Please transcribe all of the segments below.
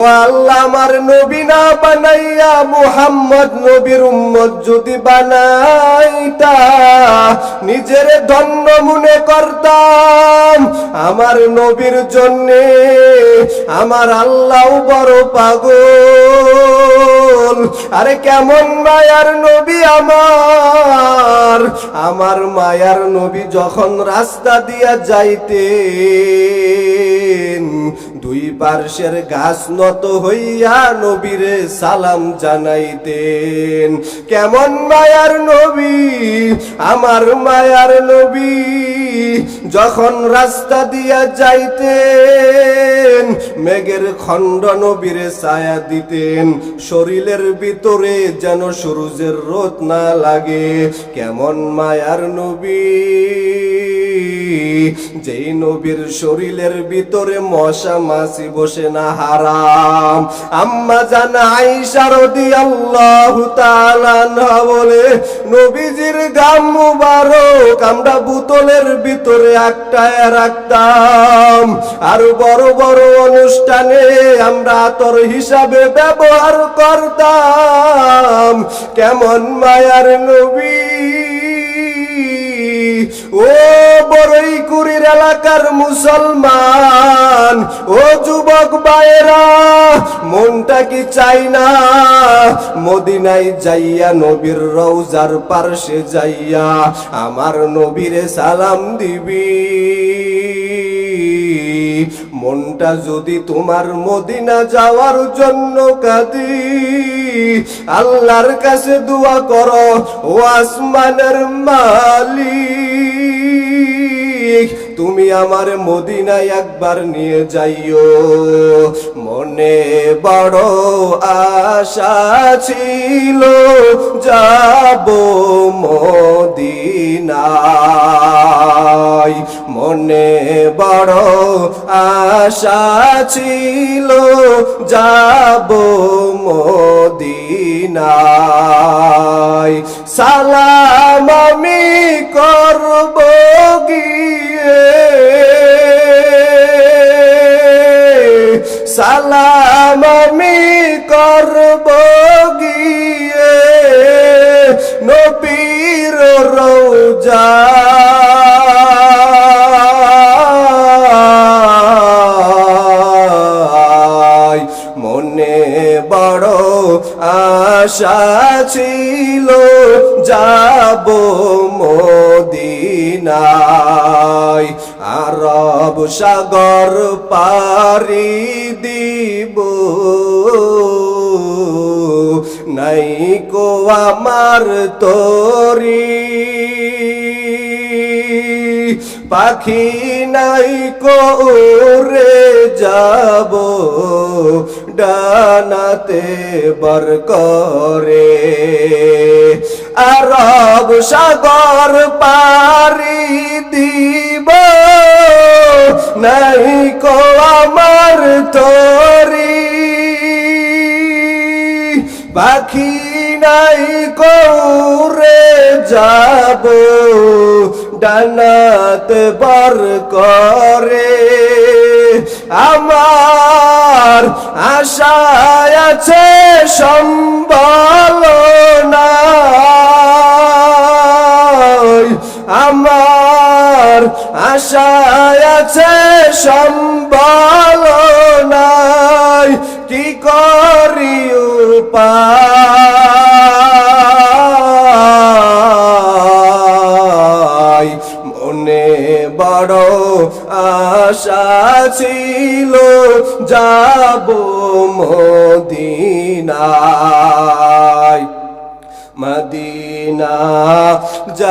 আল্লাহ আমার নবী না বানাইয়া মুহাম্মদ নবীর উম্মত যদি বানাইতা, নিজের ধন্য মনে করতাম। আমার নবীর জন্যে আমার আল্লাহ বড় পাগল। আরে কেমন মায়ার নবী আমার। আমার মায়ার নবী যখন রাস্তা দিয়া যাইতেন দুই পার্শ্বের গাছ নত হইয়া নবীরে সালাম জানাইতেন। কেমন মায়ার নবী? আমার মায়ার নবী। যখন রাস্তা দিয়া যাইতেন, মেঘের খণ্ড নবীরে ছায়া দিতেন। শরীরের ভিতরে যেন সূর্যের রোদ না লাগে। কেমন মায়ার নবী? যেই নবীর শরীরের ভিতরে মশা মাছি বসে না, হারাম। আম্মা জান আইসা তাআলা আনহা বলে, নবীজির গাম মুবারক, আমরা বোতলের ভিতরে আটকায় রাখতাম। আর বড় বড় অনুষ্ঠানে আমরা আতর হিসাবে ব্যবহার করতাম। কেমন মায়ার নবী? ও বড়ই কুড়ির এলাকার মুসলমান। ও যুবক বায়েরা মনটা কি চাই না? মদিনায় যাইয়া নবীর রৌজার পার্শ্বে যাইয়া আমার নবীরে সালাম দিবি। মনটা যদি তোমার মদিনা যাওয়ার জন্য কাঁদি, আল্লাহর কাছে দোয়া করো, ও আসমানের মালিক। আমার মদিনায় একবার নিয়ে যাইও। মনে বড় আশা ছিল, যাব মদিনায়। মনে বড় আশা ছিল, যাব মদিনায়। সালাম আমি করব গিয়ে সালাম আমি করব গিয়ে নবীর রৌজা আশা ছিল যাব মদিনায়। আরব সাগর পারি দিব। নাই কো আমার তোরি। পাখি নাই করে যাব, ডানাতে বর করে। আরব সাগর পারি দিব, নাই কো আমার তোরি। পাখি নাই কৌরে যাব ডানাত বর করে। আমার আশায় আছে সম্বল আমার আশায় আছে সম্বল নাই। কি করি উপায়?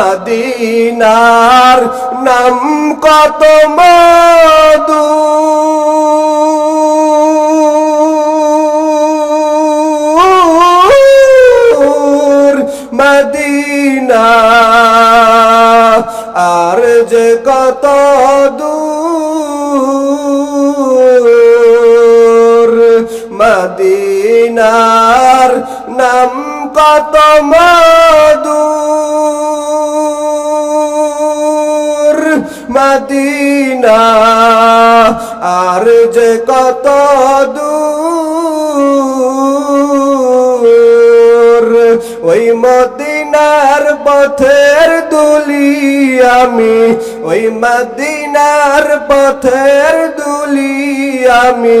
মদিনার নাম কত মধু? মদিনা আর যে কত দূর? মদিনার নাম কত মধুর মদিনা আর যে কত দূর, ওই মদিনার পথের দুলি আমি, ওই মদিনার পথের দুলি আমি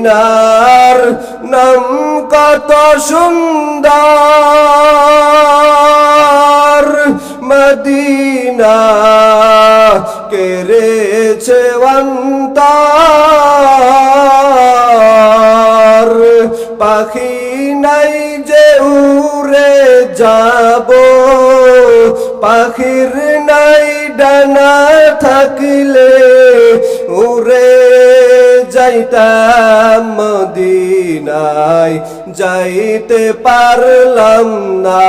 মদিনার নাম কত সুন্দর। মদিনা কেরেছে অন্তর। পাখি নাই যে উড়ে যাব। পাখির নাই ডানা থাকলে উড়ে যাইতাম মদিনায়, যাইতে পারলাম না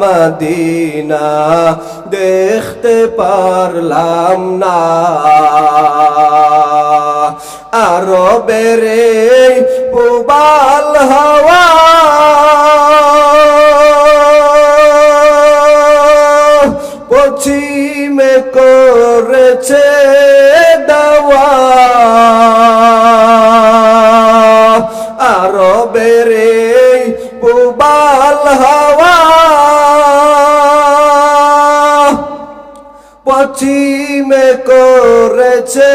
মদিনা, দেখতে পারলাম না। আরও বেড়ে পুবাল হওয়া। পশ্চিমে করেছে করেছে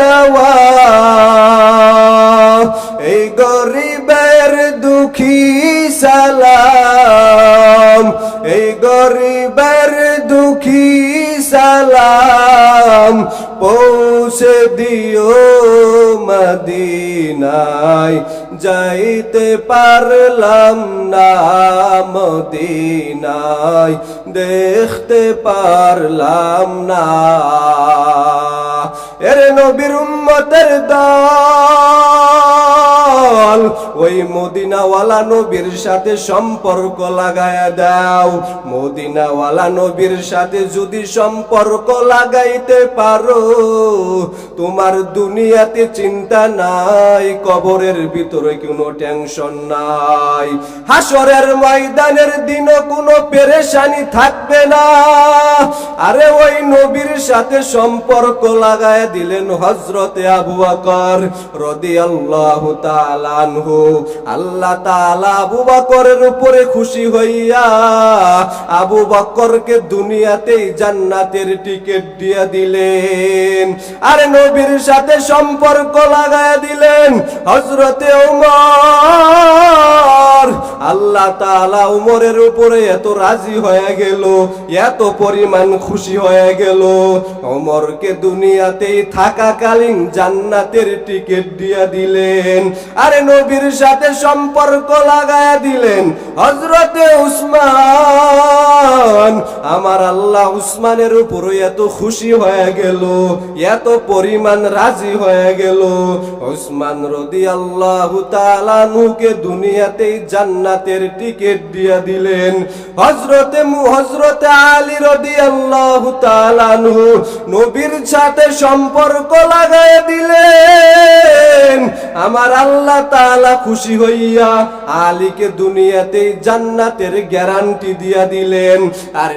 দাওয়া। এই গরিবের দুঃখী সালাম এই গরিবের দুঃখী সালাম। পৌঁছে দিও মদিনায়। যাইতে পারলাম না মদিনায়। দেখতে পারলাম না। এর নবীর উম্মতের দল, ওই মদিনাওয়ালা নবীর সাথে সম্পর্ক লাগায়া দাও। মদিনাওয়ালা নবীর সাথে যদি সম্পর্ক লাগাইতে পারো, তোমার দুনিয়াতে চিন্তা নাই, কবরের ভিতরে কোনো টেনশন নাই। হাসরের ময়দানের দিনও কোনো পেরেশানি থাকবে না। আরে ওই নবীর সাথে সম্পর্ক লাগায় দিলেন হজরতে আবু বকর রাদিয়াল্লাহু তাআলা আনহু। আল্লাহ তালা আবু বকরের উপরে খুশি হইয়া আবু বকরকে দুনিয়াতেই জান্নাতের টিকিট দিয়ে দিলেন। আরে নবীর সাথে সম্পর্ক লাগায় দিলেন। হজরতে উমর আল্লাহ তাআলা উমরের উপরে এত রাজি হয়ে গেল, এত পরিমাণ খুশি হয়ে গেল। ওমরকে দুনিয়াতেই থাকাকালীন জান্নাতের টিকিট দিয়ে দিলেন, আরে নবীর সাথে সম্পর্ক লাগায়া দিলেন হজরতে উসমান। আমার আল্লাহ উসমানের উপরে এত খুশি হয়ে গেল, এত পরিমাণ রাজি হয়ে গেল। উসমান রদি আল্লাহ তালানুকে দুনিয়াতেই জান্নাতের টিকিট দিয়ে দিলেন। হজরতে হজরতে আলী রদি আল্লাহ নবীর সাথে সম্পর্ক লাগাই দিলেন। আমার আল্লাহ তালা খুশি হইয়া আলীকে দুনিয়াতেই জান্নাতের গ্যারান্টি দিয়া দিলেন। আর